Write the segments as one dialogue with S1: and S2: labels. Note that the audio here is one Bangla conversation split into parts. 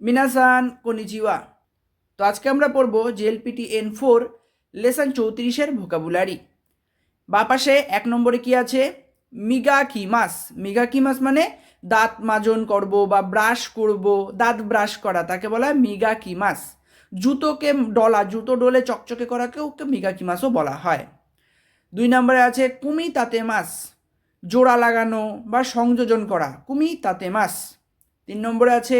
S1: মিনাসান কনিজিওয়া। তো আজকে আমরা পড়ব জেএলপিটি এন ফোর, লেসন চৌত্রিশের ভোকাবুলারি। বা পাশে এক নম্বরে কি আছে? মিগা কিমাস মিগা কিমাস মানে দাঁত মাজন করব বা ব্রাশ করব, দাঁত ব্রাশ করা, তাকে বলা হয় মিগা কিমাস জুতোকে ডলা, জুতো ডলে চকচকে করাকে ওকে মিগা কিমাসও বলা হয়। দুই নম্বরে আছে কুমি তাতে মাস জোড়া লাগানো বা সংযোজন করা কুমি তাতে মাস তিন নম্বরে আছে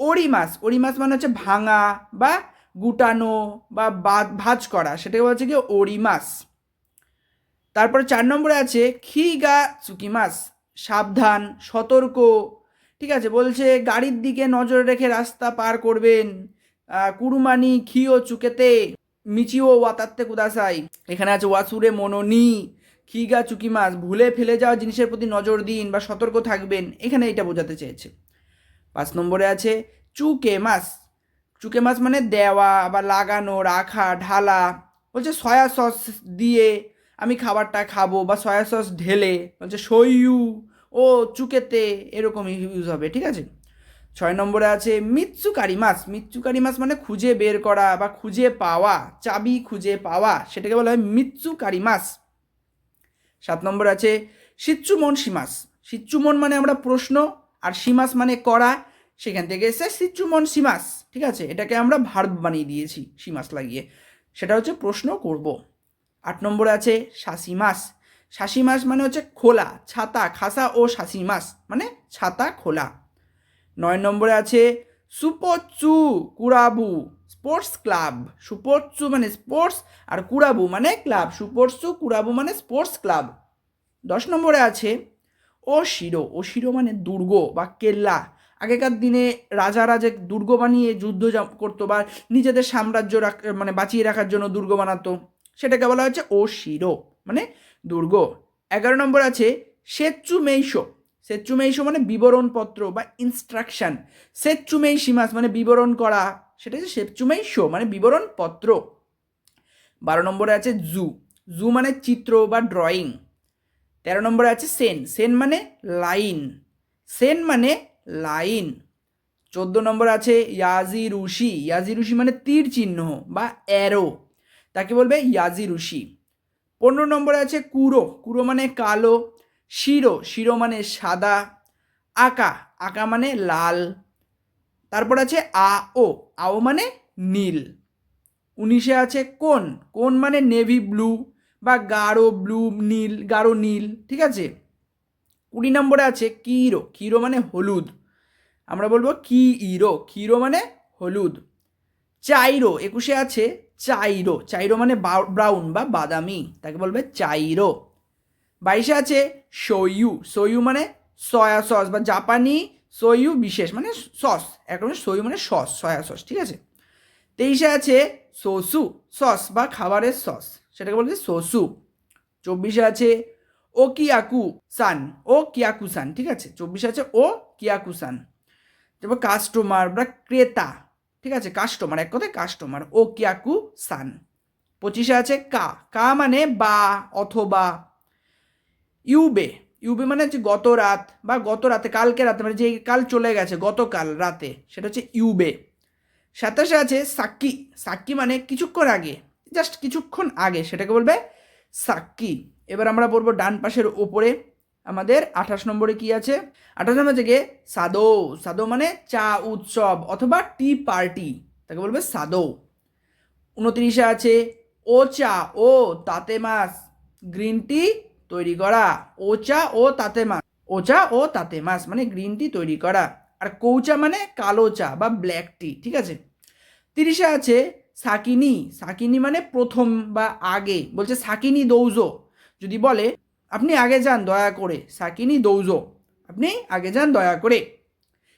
S1: ওড়ি মাছ ওড়ি মাছ মানে হচ্ছে ভাঙা বা গুটানো বা ভাজ করা, সেটাকে বলছে কি ওড়ি মাছ তারপরে চার নম্বরে আছে খিগা চুকি মাছ সাবধান, সতর্ক, ঠিক আছে? বলছে গাড়ির দিকে নজর রেখে রাস্তা পার করবেন কুরুমানি খিও চুকেতে, মিচিও ওয়াতাত্তে কুদাসাই। এখানে আছে ওয়াসুরে মনোনি, খিগা চুকি মাছ ভুলে ফেলে যাওয়া জিনিসের প্রতি নজর দিন বা সতর্ক থাকবেন। এখানে এটা বোঝাতে চেয়েছে। পাঁচ নম্বরে আছে চুকে মাছ। চুকে মাছ মানে দেওয়া বা লাগানো, রাখা, ঢালা। বলছে সয়া সস দিয়ে আমি খাবারটা খাব বা সয়া সস ঢেলে। বলছে সইয়ু। ও চুকেতে এরকম ইউজ হবে, ঠিক আছে? ছয় নম্বরে আছে মিৎসুকারি মাছ। মিৎসুকারি মাছ মানে খুঁজে বের করা বা খুঁজে পাওয়া, চাবি খুঁজে পাওয়া, সেটাকে বলা হয় মিৎসুকারি মাছ। সাত নম্বর আছে সিচ্চুমন সীমাস সিচ্চুমন মানে আমরা প্রশ্ন, আর সীমাস মানে করা সেখান থেকে এসে সিচ্চুমন সীমাস, ঠিক আছে? এটাকে আমরা ভার্ব বানিয়ে দিয়েছি, সীমাস লাগিয়ে। সেটা হচ্ছে প্রশ্ন করব। আট নম্বরে আছে শাসি মাস শাসি মাস মানে হচ্ছে খোলা, ছাতা, খাসা ও শাসি মাস মানে ছাতা খোলা। নয় নম্বরে আছে সুপোচ্চু কুরাবু, স্পোর্টস ক্লাব। সুপোচ্চু মানে স্পোর্টস আর কুরাবু মানে ক্লাব। সুপোর্টসু কুরাবু মানে স্পোর্টস ক্লাব। দশ নম্বরে আছে ও শিরো ও শিরো মানে দুর্গ বা কেল্লা। আগেকার দিনে রাজারা যে দুর্গ বানিয়ে যুদ্ধ করতো বা নিজেদের সাম্রাজ্য মানে বাঁচিয়ে রাখার জন্য দুর্গ বানাতো, সেটাকে বলা হচ্ছে ও শিরো মানে দুর্গ। এগারো নম্বর আছে সেচ্চু মেইশো সেচ্চু মেইশো মানে বিবরণপত্র বা ইনস্ট্রাকশন সেচ্চু মেইশিমাস মানে বিবরণ করা সেটা হচ্ছে সেচ্চু মেইশো মানে বিবরণপত্র। বারো নম্বরে আছে জু। জু মানে চিত্র বা ড্রয়িং তেরো নম্বরে আছে সেন। সেন মানে লাইন সেন মানে লাইন। চোদ্দ নম্বর আছে ইয়াজি রুশি। ইয়াজি রুশি মানে তীর চিহ্ন বা অ্যারো তাকে বলবে ইয়াজি রুশি। পনেরো নম্বরে আছে কুরো। কুরো মানে কালো। শিরো। শিরো মানে সাদা। আকা। আকা মানে লাল। তারপর আছে আ ও আও মানে নীল। উনিশে আছে কোন। কোন মানে নেভি ব্লু বা গাঢ় ব্লু নীল, গাঢ় নীল। ঠিক আছে? কুড়ি নম্বরে আছে কিরো। কিরো মানে হলুদ। আমরা বলব কি ইরো কিরো মানে হলুদ। চাইরো, একুশে আছে চাইরো। চাইরো মানে ব্রাউন বা বাদামি। তাকে বলবে চাইরো। বাইশে আছে সইয়ু। সইয়ু মানে সয়া সস বা জাপানি সইয়ু বিশেষ মানে সস। এখন সইয়ু মানে সস, সয়া সস, ঠিক আছে? তেইশে আছে সোসু, সস বা খাবারের সস। সেটাকে বলছে সোসু। চব্বিশে আছে ও কিয়াকু সান, ও কিয়াকু সান, ঠিক আছে? চব্বিশে আছে, ও কিয়াকু সান। তারপর কাস্টমার বা ক্রেতা, ঠিক আছে? কাস্টমার এক কথায় কাস্টমার ও কিয়াকু সান। পঁচিশে আছে কা কা মানে বা অথবা। ইউবে ইউবে মানে হচ্ছে গত রাত বা গত রাতে, কালকে রাতে মানে যে কাল চলে গেছে, গতকাল রাতে, সেটা হচ্ছে ইউবে। সাতাশে আছে সাক্কি সাক্কি মানে কিছুক্ষণ আগে জাস্ট কিছুক্ষণ আগে, সেটাকে বলবে সাক্কি এবার আমরা বলব ডান পাশের ওপরে। আমাদের আঠাশ নম্বরে কি আছে? আঠাশ নম্বর থেকে সাদো। সাদো মানে চা উৎসব অথবা টি পার্টি। তাকে বলবে সাদো। উনত্রিশে আছে, ও চা, ও তাতে মাছ। গ্রিন টি তৈরি করা। ও চা, ও তাতে মাছ। ও চা, ও তাতে মাছ মানে গ্রিন টি তৈরি করা। আর কৌচা মানে কালো চা বা ব্ল্যাক টি, ঠিক আছে? তিরিশে আছে, সাকিনি। সাকিনি মানে প্রথম বা আগে। বলছে সাকিনি দৌজো। যদি বলে, আপনি আগে যান, দয়া করে। সাকিনি দৌজো। আপনি আগে যান, দয়া করে।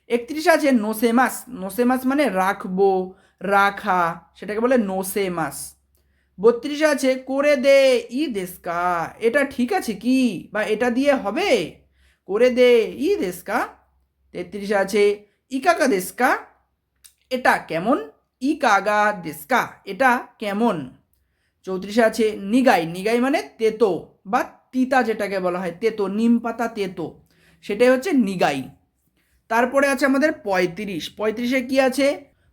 S1: একত্রিশ আছে নোসে মাস নোসে মাস মানে রাখব, রাখা, সেটাকে বলে নোসে মাস বত্রিশে আছে করে দে ই দেশকা এটা ঠিক আছে কি? বা এটা দিয়ে হবে? করে দে ই দেশকা তেত্রিশ আছে ইকাকা দেশকা এটা কেমন? ই কাগা দেশকা এটা কেমন? চৌত্রিশে আছে নিগাই। নিগাই মানে তেতো বা তিতা যেটাকে বলা হয়, তেতো, নিম পাতা তেতো, সেটাই হচ্ছে নিগাই। তারপরে আছে আমাদের পঁয়ত্রিশ। পঁয়ত্রিশে কি আছে?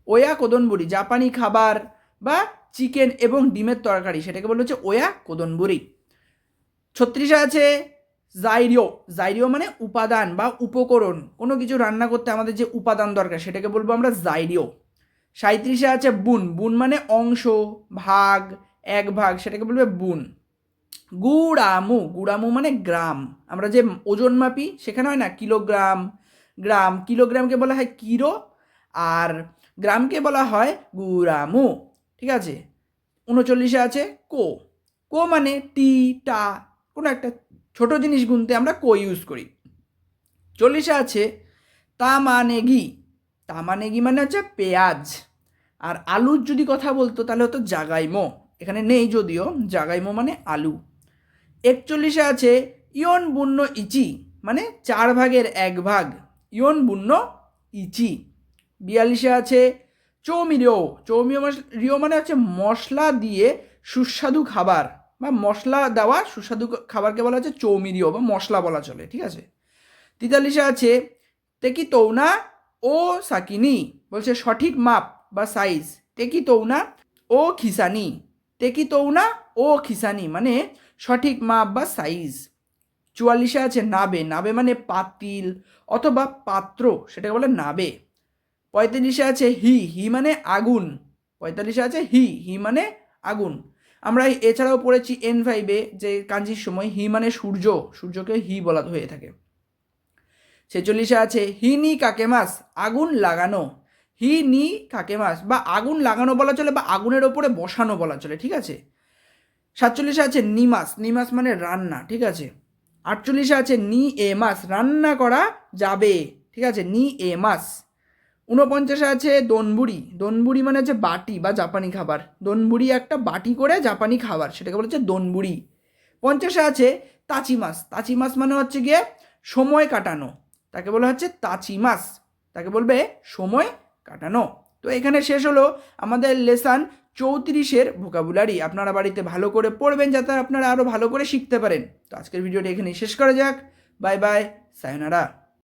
S1: ওয়া কোদনবুরি জাপানি খাবার বা চিকেন এবং ডিমের তরকারি, সেটাকে বলা হচ্ছে ওয়া কোদনবুরি ছত্রিশে আছে জাইরিও। জাইরিও মানে উপাদান বা উপকরণ। কোনো কিছু রান্না করতে আমাদের যে উপাদান দরকার, সেটাকে বলব আমরা জাইরিও। সাঁত্রিশে আছে বুন। বুন মানে অংশ, ভাগ এক ভাগ, সেটাকে বলবে বুন। গুড়ামু গুড়ামু মানে গ্রাম। আমরা যে ওজন মাপি, সেখানে হয় না কিলোগ্রাম, গ্রাম। কিলোগ্রামকে বলা হয় কিলো আর গ্রামকে বলা হয় গুড়ামু। ঠিক আছে? উনচল্লিশে আছে কো। কো মানে টি, টা, কোনো একটা ছোট জিনিস গুনতে আমরা কো ইউজ করি। চল্লিশে আছে তামানেগি। তামানেগি মানে হচ্ছে পেঁয়াজ। আর আলুর যদি কথা বলতো, তাহলে হতো জাগাইমো। এখানে নেই যদিও জাগাইমো মানে আলু। একচল্লিশে আছে ইয়ন বুন্ন ইচি মানে চার ভাগের এক ভাগ। ইয়ন বুন্ন ইচি। বিয়াল্লিশে আছে চৌমিরিও। চৌমিও রিও মানে হচ্ছে মশলা দিয়ে সুস্বাদু খাবার, বা মশলা দেওয়া সুস্বাদু খাবারকে বলা হচ্ছে চৌমিরিও, বা মশলা বলা চলে, ঠিক আছে? তেতাল্লিশে আছে তেকি তৌনা ও সাকিনি, বলছে সঠিক মাপ বা সাইজ তেকি তৌনা ও খিসানি। তেকি তৌনা ও খিসানি মানে সঠিক মাপ বা সাইজ চুয়াল্লিশে আছে নাবে নাবে মানে পাতিল অথবা পাত্র, সেটাকে বলে নাবে। পঁয়তাল্লিশে আছে হি হি মানে আগুন। পঁয়তাল্লিশে আছে হি হি মানে আগুন। আমরা এছাড়াও পড়েছি এন ফাইভে যে কাঞ্জির সময় হি মানে সূর্য, সূর্যকে হি বলা হয়ে থাকে। ছেচল্লিশে আছে হি নি কাকেমাস আগুন লাগানো। হি, নি কাকেমাস বা আগুন লাগানো বলা চলে বা আগুনের ওপরে বসানো বলা চলে, ঠিক আছে? সাতচল্লিশে আছে নিমাস নিমাস মানে রান্না, ঠিক আছে? আটচল্লিশে আছে নি এ মাস, রান্না করা যাবে, ঠিক আছে? নি এ মাস। ঊনপঞ্চাশে আছে দনবুড়ি দনবুড়ি মানে হচ্ছে বাটি বা জাপানি খাবার। দনবুড়ি একটা বাটি করে জাপানি খাবার, সেটাকে বলা হচ্ছে দনবুড়ি। পঞ্চাশে আছে তাচি মাছ তাচি মাছ মানে হচ্ছে গিয়ে সময় কাটানো, তাকে বলা হচ্ছে তাচি মাছ তাকে বলবে সময় কাটানো। তো এখানে শেষ হলো আমাদের লেসান চৌত্রিশের ভোকাবুলারি আপনারা বাড়িতে ভালো করে পড়বেন যাতে আপনারা আরও ভালো করে শিখতে পারেন। তো আজকের ভিডিওটি এখানেই শেষ করা যাক। Bye bye sayonara